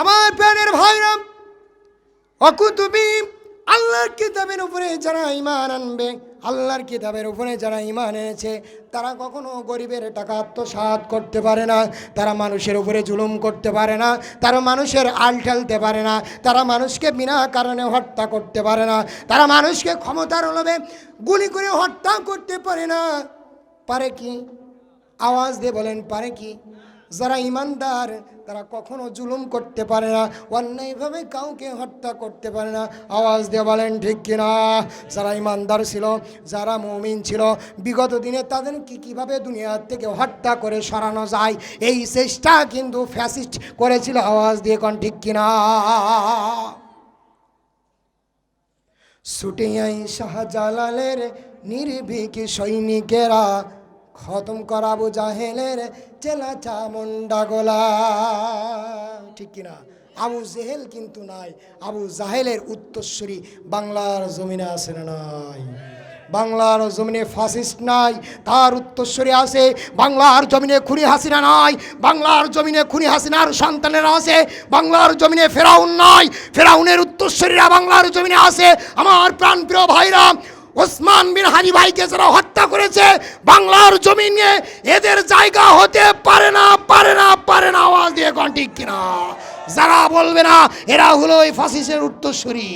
আমার প্রাণের ভাইরাম অকুতুবি আল্লাহর কিতাবের উপরে যারা ইমান আনবে, আল্লাহর কিতাবের উপরে যারা ইমান এনেছে, তারা কখনো গরিবের টাকা আত্মসাৎ করতে পারে না, তারা মানুষের উপরে জুলুম করতে পারে না, তারা মানুষের আল ঠেলতে পারে না, তারা মানুষকে বিনা কারণে হত্যা করতে পারে না, তারা মানুষকে ক্ষমতার লোভে গুলি করে হত্যা করতে পারে না। পারে কি? আওয়াজ দিয়ে বলেন, পারে কি? যারা ইমানদার, তারা কখনো জুলুম করতে পারে না অন্যায়ভাবে কাউকে হত্যা করতে পারে না। আওয়াজ দিয়ে বলেন, ঠিক কিনা? যারা ইমানদার ছিল, যারা মমিন ছিল, বিগত দিনে তাদেরকে কীভাবে দুনিয়ার থেকে হত্যা করে সরানো যায়? এই চেষ্টা কিন্তু ফ্যাসিস্ট করেছিল। আওয়াজ দিয়ে কোন, ঠিক কিনা? ছুটিয়াই শাহজালালের নির্ভীক সৈনিকেরা খতম করাবো জাহেলের চেলা চামুন্ডা গোলা। ঠিক কিনা? আবু জেহেল কিন্তু নাই। আবু জাহেলের উত্তরস্বরী বাংলার জমিনে আছে না নাই? বাংলার জমিনে ফাসিস্ট নাই, তার উত্তরস্বরী আছে। বাংলার জমিনে খুনি হাসিনা নাই, বাংলার জমিনে খুনি হাসিনার সন্তানেরা আছে। বাংলার জমিনে ফেরাউন নাই, ফেরাউনের উত্তরস্বরীরা বাংলার জমিনে আছে। আমার প্রাণপ্রিয় ভাইরা ওসমান বিন হানি ভাইকে যারা হত্যা করেছে, বাংলার জমিনে এদের জায়গা হতে পারে না পারে না পারে না, আওয়াজ দিয়ে কন ঠিক কিনা? যারা বলবে না, এরা হলো এই ফাঁসিসের উত্তরস্বরী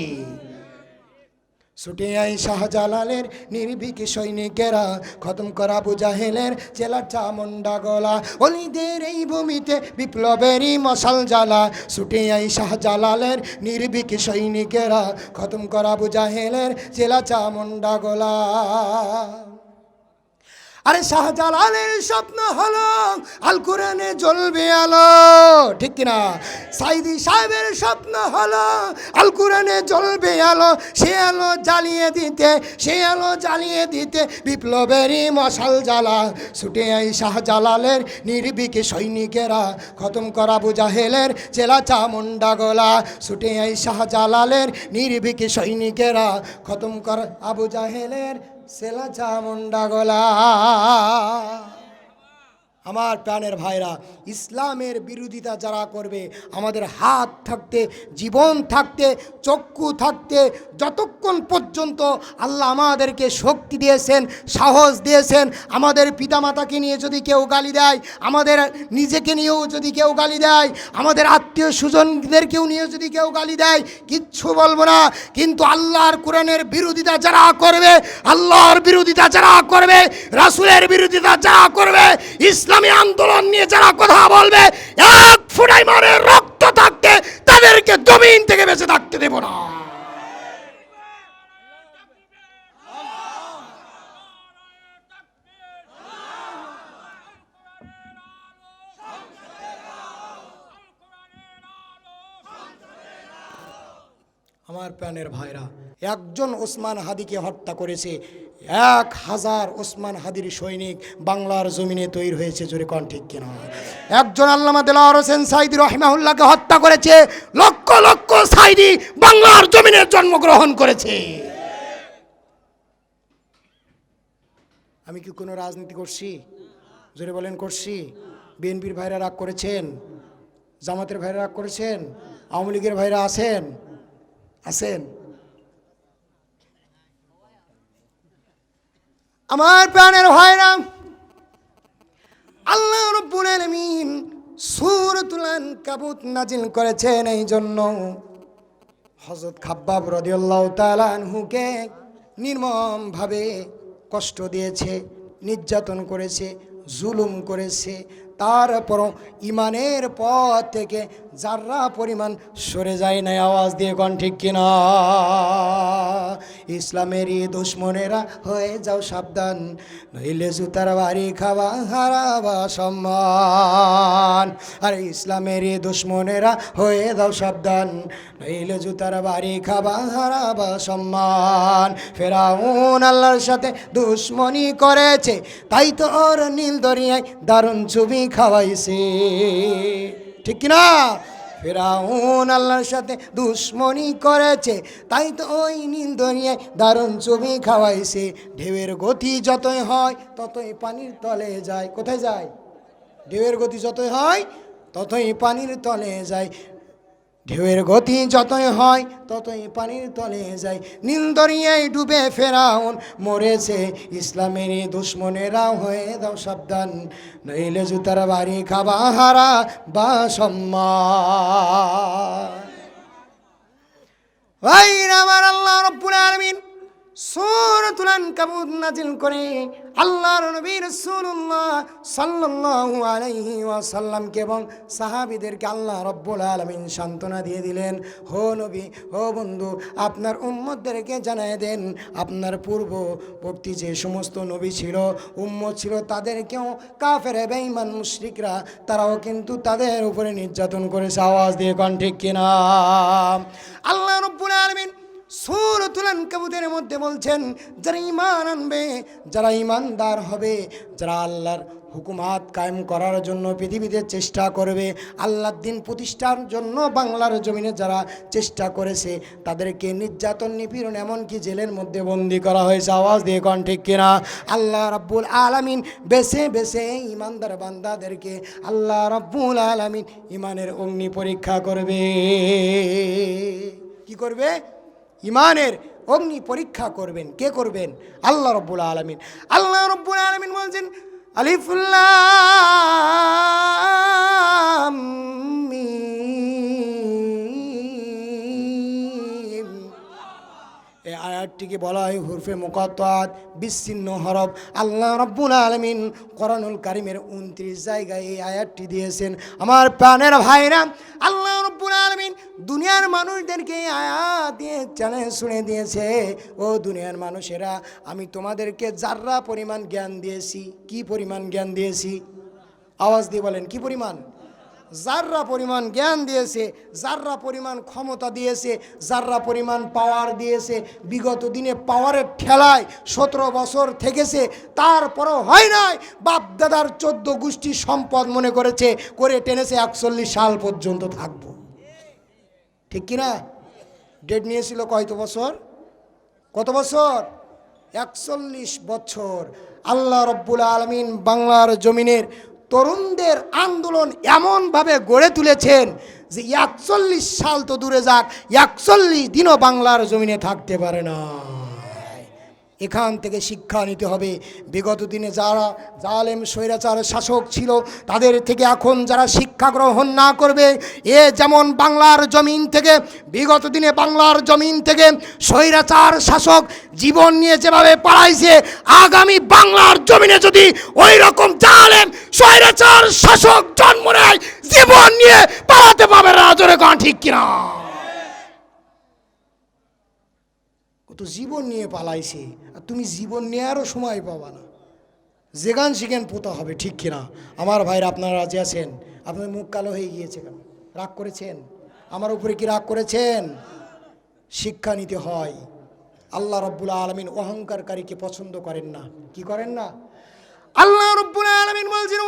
ছুটে আই শাহজালালের নির্ভীক সৈনিকেরা খতম করা বুজাহেলের জেলার চামুন্ডা গলা। অলিদের এই ভূমিতে বিপ্লবেরই মশাল জ্বালা। ছুটে আই শাহজালালের নির্ভীক সৈনিকেরা খতম করা বুজাহেলের জেলা চামুন্ডা গলা। আরে শাহজালালের স্বপ্ন হলো, আল কোরআনে জ্বলবে আলো। ঠিক কিনা? সাইদি সাহেবের স্বপ্ন হলো, আল কোরআনে জ্বলবে আলো। সে আলো জ্বালিয়ে দিতে, সে আলো জ্বালিয়ে দিতে বিপ্লবেরই মশাল জ্বালা। ছুটে আই শাহজালালের নির্ভীক সৈনিকেরা, খতম করা বুজাহেলের চেলা চামুন্ডা গোলা। ছুটে আই শাহজালালের নির্ভীক সৈনিকেরা, খতম কর আবু জাহেলের সেলা চামুন্ডা গলা। আমার প্রাণের ভাইরা, ইসলামের বিরোধিতা যারা করবে, আমাদের হাত থাকতে, জীবন থাকতে, চক্ষু থাকতে, যতক্ষণ পর্যন্ত আল্লাহ আমাদেরকে শক্তি দিয়েছেন, সাহস দিয়েছেন, আমাদের পিতামাতাকে নিয়ে যদি কেউ গালি দেয়, আমাদের নিজেকে নিয়েও যদি কেউ গালি দেয়, আমাদের আত্মীয় স্বজনদেরকেও নিয়ে যদি কেউ গালি দেয়, কিচ্ছু বলব না। কিন্তু আল্লাহর কোরআনের বিরোধিতা যারা করবে, আল্লাহর বিরোধিতা যারা করবে, রাসুলের বিরোধিতা যারা করবে, ইসলামী আন্দোলন নিয়ে যারা কথা বলবে, এক ফুটাই মারে রক্ত থাকতে তাদেরকে জমিন থেকে বেঁচে থাকতে দেব না। আমার প্রাণের ভাইরা একজন ওসমান হাদিকে হত্যা করেছে। এক হাজার ওসমান হাদির সৈনিক বাংলার জমিনে তৈরি হয়েছে, জোরে কন ঠিক কিনা? একজন আল্লামা দেলাওয়ার হোসেন সাইদি রহিমাহুল্লাহকে হত্যা করেছে, লক্ষ লক্ষ সাইদি বাংলার জমিনে জন্মগ্রহণ করেছে। আমি কি কোনো রাজনীতি করছি? জোরে বলেন, করছি। বিএনপির ভাইরা রাগ করেছেন? জামাতের ভাইরা রাগ করেছেন? আওয়ামী লীগের ভাইরা আছেন? আছেন? আমার প্রাণের ভাইরা আল্লাহ রব্বুল আলামিন আনকাবুত নাজিল করেছেন এই জন্য। হযরত খাব্বাব রাদিয়াল্লাহু তাআলা আনহুকে নির্মমভাবে কষ্ট দিয়েছে, নির্যাতন করেছে, জুলুম করেছে। তারপরও ইমানের পথ থেকে যারা পরিমাণ সরে যায় না আওয়াজ দিয়ে কন ঠিক কিনা? ইসলামেরই দুশ্মনেরা হয়ে যাও সাবধান, নইলে জুতার বাড়ি খাওয়া হারাবা সম্মান। আর ইসলামেরই দুশ্মনেরা হয়ে যাও সাবধান, নইলে জুতার বাড়ি খাবা হারাবা সম্মান। ফেরাউন আল্লাহর সাথে দুশ্মনী করেছে, তাই তো ওর নীল দরিয়ায় দারুণ ছবি খাওয়াইছে। ঠিক কিনা? ফেরাউন আল্লাহর সাথে দুশ্মনী করেছে, তাই তো ওই নিন্দনিয়ায় দারুণ ছবি খাওয়াইছে। ঢেউয়ের গতি যতই হয়, ততই পানির তলে যায়। কোথায় যায়? ঢেউয়ের গতি যতই হয়, ততই পানির তলে যায়। ঢেউয়ের গতি যতই হয়, ততই পানির তলে যায়। নীল দরিয়ায় ডুবে ফেরাউন মরেছে। ইসলামের দুশ্মনেরা হয়ে দাও সাবধান। নইলে জুতার বাড়ি খাবা হারা বা সম্মান। আমার আল্লাহ রব্বুল নাজিল করে সাহাবীদেরকে আল্লাহ রব্বুল আলামিন সান্ত্বনা দিয়ে দিলেন হো নবী হো বন্ধু, আপনার উম্মতদেরকে জানায় দেন, আপনার পূর্ববর্তী যে সমস্ত নবী ছিল, উম্মত ছিল তাদেরকেও কাফের, বেঈমান, মুশরিকরা, তারাও কিন্তু তাদের উপরে নির্যাতন করেছে। আওয়াজ দিয়ে কন ঠিক কিনা? আল্লাহ রব্বুল আলামিন সূরাতুল আনকাবুতের মধ্যে বলছেন, যারা ঈমান আনবে, যারা ঈমানদার হবে, যারা আল্লাহর হুকুমাত কায়েম করার জন্য পৃথিবীতে চেষ্টা করবে, আল্লাহর দিন প্রতিষ্ঠার জন্য বাংলার জমিনে যারা চেষ্টা করেছে, তাদেরকে নির্যাতন, নিপীড়ন, এমনকি জেলের মধ্যে বন্দি করা হয়েছে। আওয়াজ দিয়ে কন ঠিক কিনা? আল্লাহ রাব্বুল আলামিন বেছে বেছে ইমানদার বান্দাদেরকে আল্লাহ রাব্বুল আলামিন ইমানের অগ্নি পরীক্ষা করবে। কি করবে? ইমানের অগ্নি পরীক্ষা করবেন। কে করবেন? আল্লাহ রব্বুল আলমিন। আল্লাহ রব্বুল আলমিন বলছেন আলিফুল্লাহ! আয়াতটিকে বলা হয় হুরফে মুকাত্তাত বিচ্ছিন্ন হরফ। আল্লাহ রব্বুল আলমিন কোরআনুল কারিমের উনত্রিশ জায়গায় এই আয়াতটি দিয়েছেন। আমার প্রাণের ভাইরা, আল্লাহ রব্বুল আলমিন দুনিয়ার মানুষদেরকে এই আয়াত দিয়ে চ্যালেঞ্জ শুনে দিয়েছে। ও দুনিয়ার মানুষেরা, আমি তোমাদেরকে যার্রা পরিমাণ জ্ঞান দিয়েছি, কি পরিমাণ জ্ঞান দিয়েছি? আওয়াজ দিয়ে বলেন, কি পরিমাণ? যাররা পরিমাণ জ্ঞান দিয়েছে, যাররা পরিমাণ ক্ষমতা দিয়েছে, যাররা পরিমাণ পাওয়ার দিয়েছে, বিগত দিনে পাওয়ারের ঠেলায় সতেরো বছর থেকেছে, তারপরও হয় নাই। বাপ দাদার চোদ্দ গোষ্ঠী সম্পদ মনে করেছে, করে টেনেছে একচল্লিশ সাল পর্যন্ত থাকব। ঠিক কিনা? ডেট নিয়েছিল কয়ত বছর? কত বছর? একচল্লিশ বছর। আল্লাহ রব্বুল আলমিন বাংলার জমিনের তরুণদের আন্দোলন এমনভাবে গড়ে তুলেছেন যে একচল্লিশ সাল তো দূরে যাক, একচল্লিশ দিনও বাংলার জমিনে থাকতে পারে না। এখান থেকে শিক্ষা নিতে হবে। বিগত দিনে যারা জালেম স্বৈরাচার শাসক ছিল তাদের থেকে এখন যারা শিক্ষা গ্রহণ না করবে এ যেমন বাংলার জমিন থেকে বিগত দিনে বাংলার জমিন থেকে স্বৈরাচার শাসক জীবন নিয়ে যেভাবে পাড়াইছে আগামী বাংলার জমিনে যদি ওই রকম জালেম স্বৈরাচার শাসক জন্ম নেয় জীবন নিয়ে পালাতে পাবে না জোরে গান ঠিক কিনা? ও তো জীবন নিয়ে পালাইছে। তুমি জীবন নেওয়ারও সময় পাবা না। যেগান সেখান পোতা হবে, ঠিক কিনা? আমার ভাইরা, আপনারা রাজি আছেন? আপনার মুখ কালো হয়ে গিয়েছে কেন? রাগ করেছেন? আমার উপরে কি রাগ করেছেন? শিক্ষা নিতে হয়। আল্লাহ রব্বুল আলমিন অহংকারকারীকে পছন্দ করেন না। কি করেন না? আল্লাহ রব্বুল আলমিন বলছেন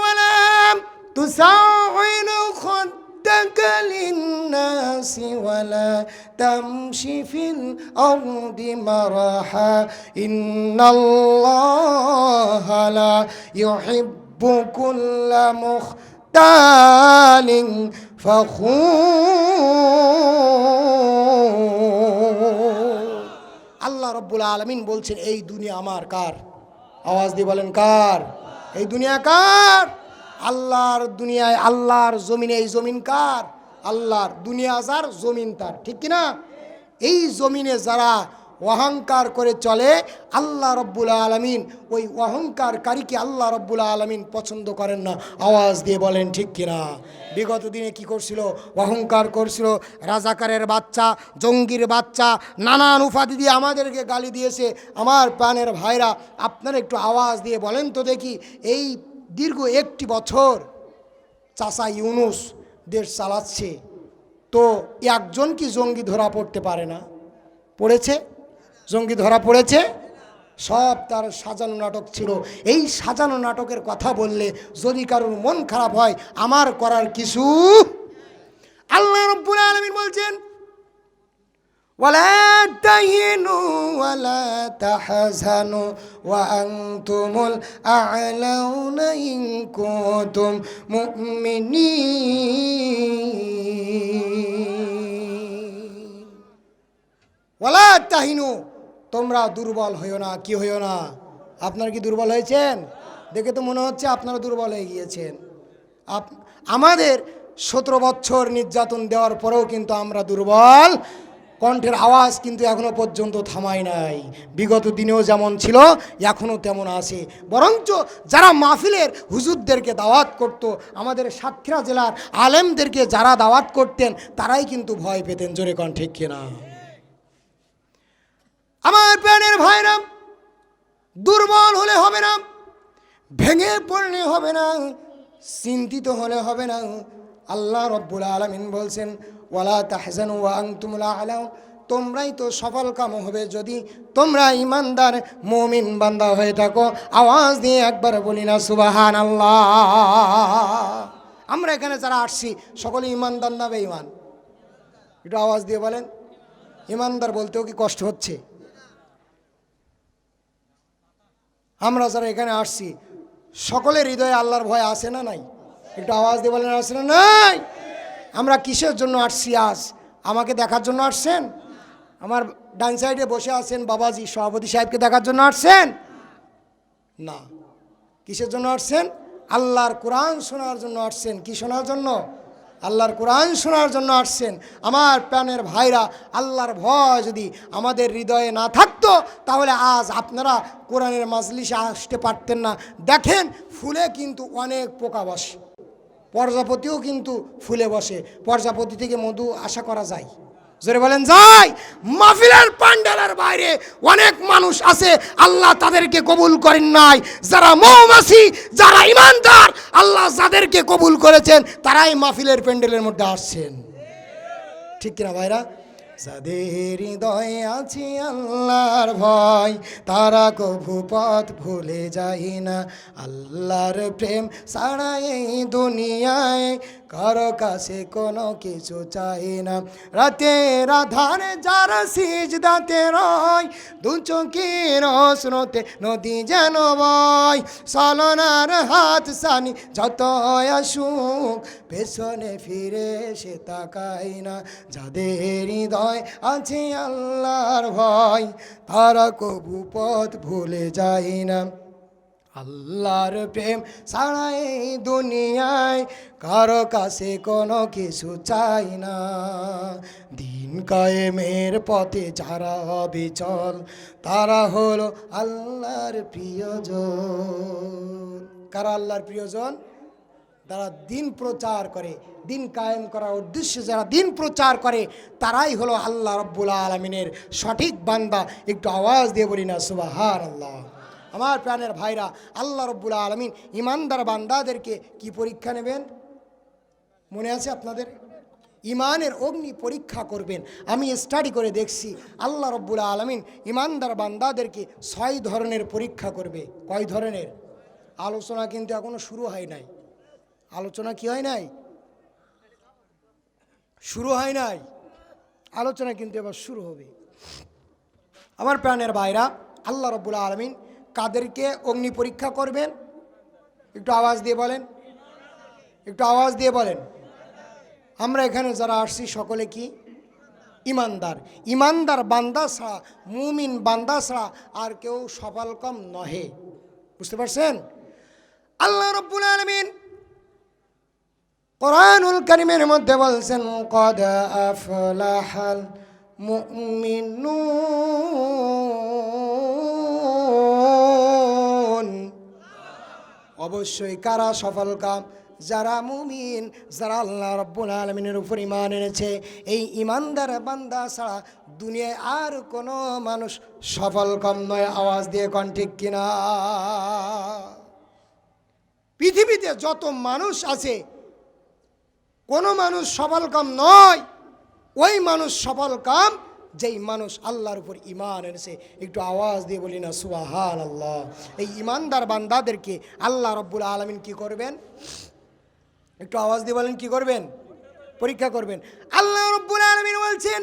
خدك للناس ولا تمشي في الأرض مرحا إن الله لا يحب كل مختال فخور আল্লাহ রব্বুল আলমিন বলছেন এই দুনিয়া আমার কার আওয়াজ দিয়ে বলেন কার এই দুনিয়া কার আল্লাহর দুনিয়ায় আল্লাহর জমিনে, এই জমিন কার? আল্লাহর দুনিয়া যার, জমিন তার। ঠিক কিনা? এই জমিনে যারা অহংকার করে চলে, আল্লাহ রব্বুল আলমিন ওই অহংকারকারীকে আল্লাহ রব্বুল আলমিন পছন্দ করেন না। আওয়াজ দিয়ে বলেন, ঠিক কিনা? বিগত দিনে কি করছিল? অহংকার করছিল, রাজাকারের বাচ্চা, জঙ্গির বাচ্চা, নানান উপাধি দিয়ে আমাদেরকে গালি দিয়েছে। আমার প্রাণের ভাইরা, আপনারা একটু আওয়াজ দিয়ে বলেন তো দেখি, এই দীর্ঘ একটি বছর চাষা ইউনুস দেশ চালাচ্ছে। তো একজন কি জঙ্গি ধরা পড়তে পারে না? পড়েছে? জঙ্গি ধরা পড়েছে? সব তার সাজানো নাটক ছিল। এই সাজানো নাটকের কথা বললে যদি কারোর মন খারাপ হয়, আমার করার কিছু আল্লাহ রব্বুল আলামিন বলছেন ولا تهنوا ولا تحزنوا وأنتم الأعلون إن كنتم مؤمنين তাহিনু তোমরা দুর্বল হইও না কি হইও না আপনার কি দুর্বল হয়েছেন দেখে তো মনে হচ্ছে আপনারা দুর্বল হয়ে গিয়েছেন আপ আমাদের সতেরো বছর নির্যাতন দেওয়ার পরেও কিন্তু আমরা দুর্বল কণ্ঠের আওয়াজ কিন্তু এখনও পর্যন্ত থামাই নাই। বিগত দিনেও যেমন ছিল এখনও তেমন আছে। বরঞ্চ যারা মাহফিলের হুজুরদেরকে দাওয়াত করত, আমাদের সাতক্ষীরা জেলার আলেমদেরকে যারা দাওয়াত করতেন, তারাই কিন্তু ভয় পেতেন, জোরে কণ্ঠে কিনা? আমার প্রাণের ভাইরা, দুর্বল হলে হবে না, ভেঙে পড়লে হবে না, চিন্তিত হলে হবে না। আল্লাহ রব্বুল আলমিন বলছেন ওয়ালা তাহজান ওয়া আংতুমুলা আলাও তোমরাই তো সফল কাম হবে। যদি তোমরা ইমানদার মমিন বান্দা হয়ে থাকো, আওয়াজ দিয়ে একবার বলি না সুবাহান আল্লাহ আমরা এখানে যারা আসছি, সকলে ইমানদার না ইমান একটু আওয়াজ দিয়ে বলেন। ইমানদার বলতেও কি কষ্ট হচ্ছে? আমরা যারা এখানে আসছি, সকলের হৃদয়ে আল্লাহর ভয় আসে না নাই? একটু আওয়াজ দিয়ে বলেন আসে না নাই? আমরা কিসের জন্য আসছি আজ? আমাকে দেখার জন্য আসছেন? আমার ডান সাইডে বসে আছেন বাবাজি, সভাপতি সাহেবকে দেখার জন্য আসছেন? না। কিসের জন্য আসছেন? আল্লাহর কোরআন শোনার জন্য আসছেন। কি শোনার জন্য? আল্লাহর কোরআন শোনার জন্য আসছেন। আমার প্রাণের ভাইরা, আল্লাহর ভয় যদি আমাদের হৃদয়ে না থাকতো, তাহলে আজ আপনারা কোরআনের মাজলিসে আসতে পারতেন না। দেখেন, ফুলে কিন্তু অনেক পোকা বসে প্রজাপতিও কিন্তু ফুলে বসে। প্রজাপতি থেকে মধু আশা করা যায়। জোরে বলেন যাই মাহফিলের পান্ডালের বাইরে অনেক মানুষ আছে, আল্লাহ তাদেরকে কবুল করেন নাই। যারা মৌমাছি, যারা ইমানদার, আল্লাহ যাদেরকে কবুল করেছেন, তারাই মাহফিলের প্যান্ডেলের মধ্যে আসছেন। ঠিক কিনা ভাইরা? যাদের হৃদয়ে আছে আল্লাহর ভয়, তারা কভু পথ ভুলে যায় না। আল্লাহর প্রেম সারা এই দুনিয়ায় কারও কাছে কোনো কিছু চাই না। রাতের আধারে যারা সিজ দাতে রয় দু চোখের স্রোতে নদী যেন বয়। সলনার হাত সানি যত আসুক, পেছনে ফিরে সে তাকাই না। যাদের হৃদয় আছে আল্লাহর ভয়, তারা কবু পথ ভুলে যায় না। আল্লাহর প্রেম এই দুনিয়ায় কারও কাছে কোনো কিছু চাই না। দিন কায়েমের পথে যারা বিচল তারা হলো আল্লাহর প্রিয়জন। কারা আল্লাহর প্রিয়জন? তারা দিন প্রচার করে, দিন কায়েম করার উদ্দেশ্যে যারা দিন প্রচার করে, তারাই হলো আল্লাহ রব্বুল আলমিনের সঠিক বান্দা। একটু আওয়াজ দিয়ে বলি না সুবাহার আল্লাহ আমার প্রাণের ভাইরা, আল্লাহ রব্বুল আলমিন ইমানদার বান্দাদেরকে কি পরীক্ষা নেবেন? মনে আছে আপনাদের? ইমানের অগ্নি পরীক্ষা করবেন। আমি স্টাডি করে দেখছি, আল্লাহ রব্বুল আলমিন ইমানদার বান্দাদেরকে ছয় ধরনের পরীক্ষা করবে। কয় ধরনের? আলোচনা কিন্তু এখনও শুরু হয় নাই। আলোচনা কি হয় নাই? শুরু হয় নাই। আলোচনা কিন্তু এবার শুরু হবে। আমার প্রাণের ভাইরা, আল্লাহ রব্বুল আলমিন কাদেরকে অগ্নি পরীক্ষা করবেন? একটু আওয়াজ দিয়ে বলেন। একটু আওয়াজ দিয়ে বলেন। আমরা এখানে যারা আসছি, সকলে কি? ইমানদার। ইমানদার বান্দা মুমিন বান্দা আর কেউ সফল কম নহে। বুঝতে পারছেন? আল্লাহ রব্বুল আলমিন কোরআনুল করিমের মধ্যে বলছেন, কদ আফলাহাল মুমিনুন। অবশ্যই কারা সফল কাম? যারা মুমিন, যারা আল্লাহ রব্বুল আলমিনের উপর ইমান এনেছে, এই ইমানদার বান্দা ছাড়া দুনিয়ায় আর কোনো মানুষ সফল কম নয়। আওয়াজ দিয়ে কন ঠিক কিনা? পৃথিবীতে যত মানুষ আছে, কোনো মানুষ সফল কাম নয়। ওই মানুষ সফল কাম যেই মানুষ আল্লাহর উপর ইমান এনেছে, একটু আওয়াজ দিয়ে বলি না সুবাহান আল্লাহ এই ইমানদার বান্দাদেরকে আল্লাহ রব্বুল আলমিন কি করবেন? একটু আওয়াজ দিয়ে বলেন, কি করবেন? পরীক্ষা করবেন। আল্লাহ রব্বুল আলমিন বলছেন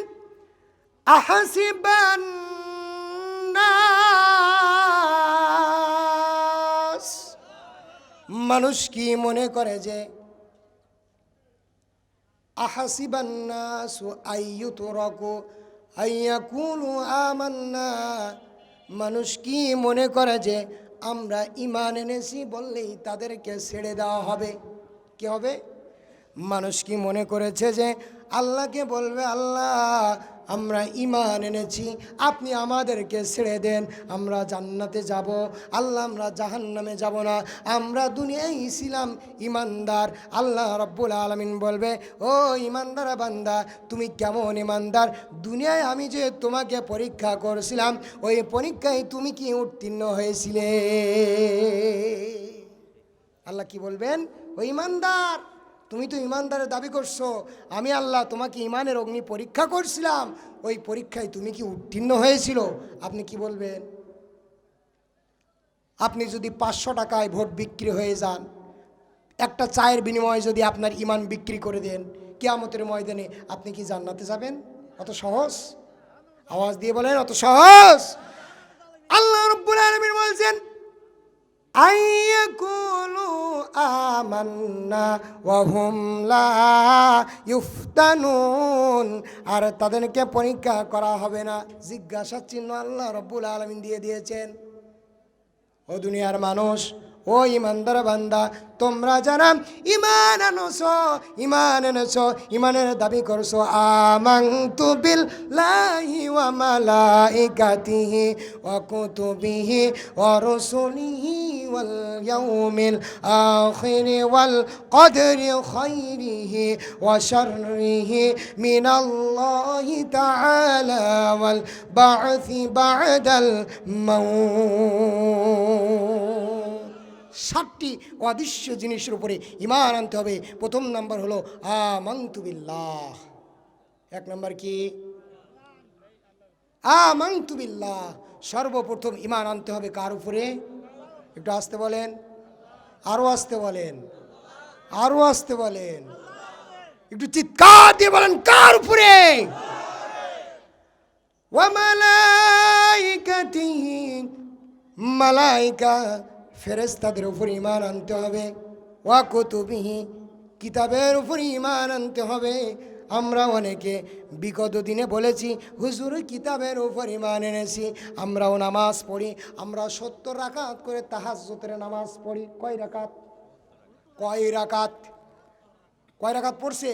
মানুষ কি মনে করে যে, আহাসিবান্নাসু আইয়ুতরাকু আমান্না। মানুষ কি মনে করে যে আমরা ইমান এনেছি বললেই তাদেরকে ছেড়ে দেওয়া হবে? কি হবে? মানুষ কি মনে করেছে যে আল্লাহকে বলবে, আল্লাহ, আমরা ইমান এনেছি, আপনি আমাদেরকে ছেড়ে দেন, আমরা জান্নাতে যাব, আল্লাহ, আমরা জাহান্নামে যাব না, আমরা দুনিয়ায় ছিলাম ইমানদার আল্লাহ রব্বুল আলমিন বলবে, ও ইমানদার বান্দা, তুমি কেমন ইমানদার দুনিয়ায় আমি যে তোমাকে পরীক্ষা করছিলাম, ওই পরীক্ষায় তুমি কি উত্তীর্ণ হয়েছিলে? আল্লাহ কি বলবেন? ও ইমানদার তুমি তো ইমানদারের দাবি করছ। আমি আল্লাহ তোমাকে ইমানের অগ্নি পরীক্ষা করছিলাম। ওই পরীক্ষায় তুমি কি উত্তীর্ণ হয়েছিল? আপনি কি বলবেন? আপনি যদি পাঁচশো টাকায় ভোট বিক্রি হয়ে যান, একটা চায়ের বিনিময়ে যদি আপনার ইমান বিক্রি করে দেন, কেয়ামতের ময়দানে আপনি কি জান্নাতে যাবেন? অত সহজ? আওয়াজ দিয়ে বলেন, অত সহজ? আল্লাহ রব্বুল আলামিন বলছেন আমান্না ওয়াহুম লা ইফতানুন আর তাদেরকে পরীক্ষা করা হবে না। জিজ্ঞাসা চিহ্ন আল্লাহ রব্বুল আলমিন দিয়ে দিয়েছেন। ও দুনিয়ার মানুষ ও ইমানদার বান্দা তোমরা যারা ইমান আনছ ইমান এনেছ ইমানের দাবি করছ আমাংতু বিল লাহি ওয়া মালাইকাতিহি ওয়া কুতুবিহি ওয়া রুসুলিহি ওয়াল ইয়াউমিল আখির ওয়াল কদরি খাইরিহি ওয়া শাররিহি মিনাল্লাহি তাআলা ওয়াল বা'থি বা'দাল মাউত সাতটি অদৃশ্য জিনিসের উপরে ইমান আনতে হবে। প্রথম নাম্বার হলো আমাংতুবিল্লাহ এক নাম্বার কি? আমাংতুবিল্লাহ সর্বপ্রথম ইমান আনতে হবে কার উপরে? একটু আসতে বলেন। আরও আসতে বলেন। আরও আসতে বলেন। একটু চিৎকার দিয়ে বলেন, কার উপরে? ওয়ামালাইকাতিহি ফেরেস্তাদের উপর ইমান আনতে হবে। ওয়া কুতুবিহি কিতাবের উপর ইমান আনতে হবে। আমরা অনেকে বিগত দিনে বলেছি, হুজুর, কিতাবের উপর ইমান এনেছি। আমরাও নামাজ পড়ি, আমরা সত্তর রাকাত করে তাহাজ্জুতের নামাজ পড়ি। কয় রাকাত? কয় রাকাত? কয় রাকাত পড়ছে?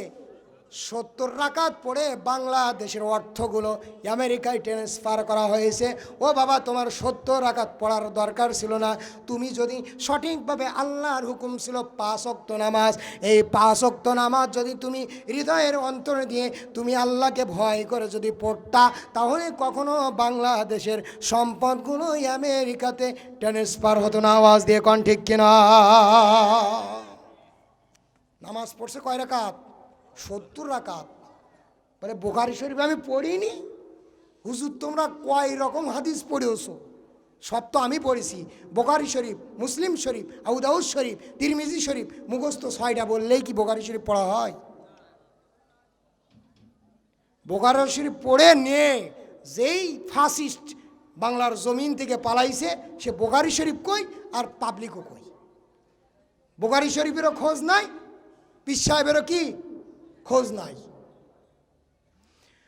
সত্তর রাকাত পড়ে বাংলাদেশের অর্থগুলো আমেরিকায় ট্রান্সফার করা হয়েছে। ও বাবা, তোমার সত্তর রাকাত পড়ার দরকার ছিল না। তুমি যদি সঠিকভাবে আল্লাহর হুকুম ছিল পাঁচ অক্ত নামাজ, এই পাঁচ অক্ত নামাজ যদি তুমি হৃদয়ের অন্তরে দিয়ে তুমি আল্লাহকে ভয় করে যদি পড়তা, তাহলে কখনো বাংলাদেশের সম্পদগুলো আমেরিকাতে ট্রান্সফার হতো না। আওয়াজ দিয়ে কন ঠিক কিনা? নামাজ পড়ছে কয় রাকাত? সত্তর রাকাত। বলে, বোখারি শরীফ আমি পড়িনি। হুজুর, তোমরা কয় রকম হাদিস পড়েওছো সব তো আমি পড়েছি। বোখারি শরীফ, মুসলিম শরীফ আউদাউদ শরীফ, তিরমিজি শরীফ, মুখস্থ ছয়টা বললেই কি বোখারি শরীফ পড়া হয়? বোখারি শরীফ পড়ে নিয়ে যেই ফাসিস্ট বাংলার জমিন থেকে পালাইছে, সে বোখারি শরীফ কই আর পাবলিকও কই? বোখারি শরীফেরও খোঁজ নাই পীর সাহেবেরও কি খোঁজ নাই